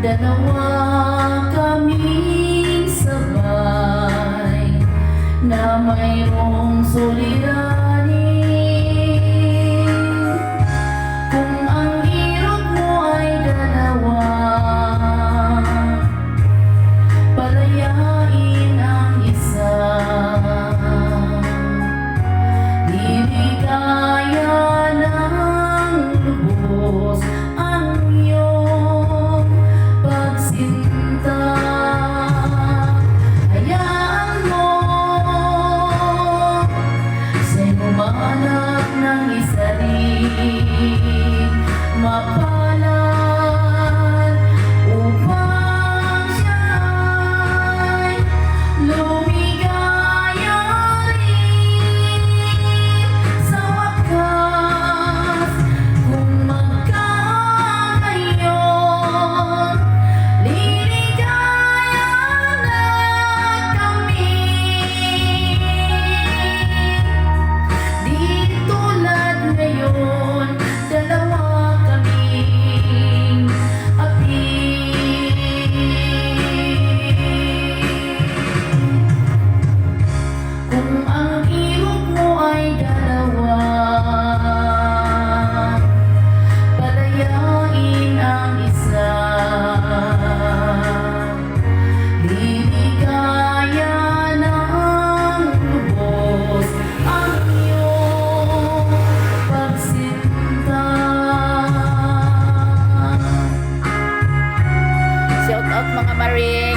Dalawa kaming sabay Na mayroong suliranin my power. Mary.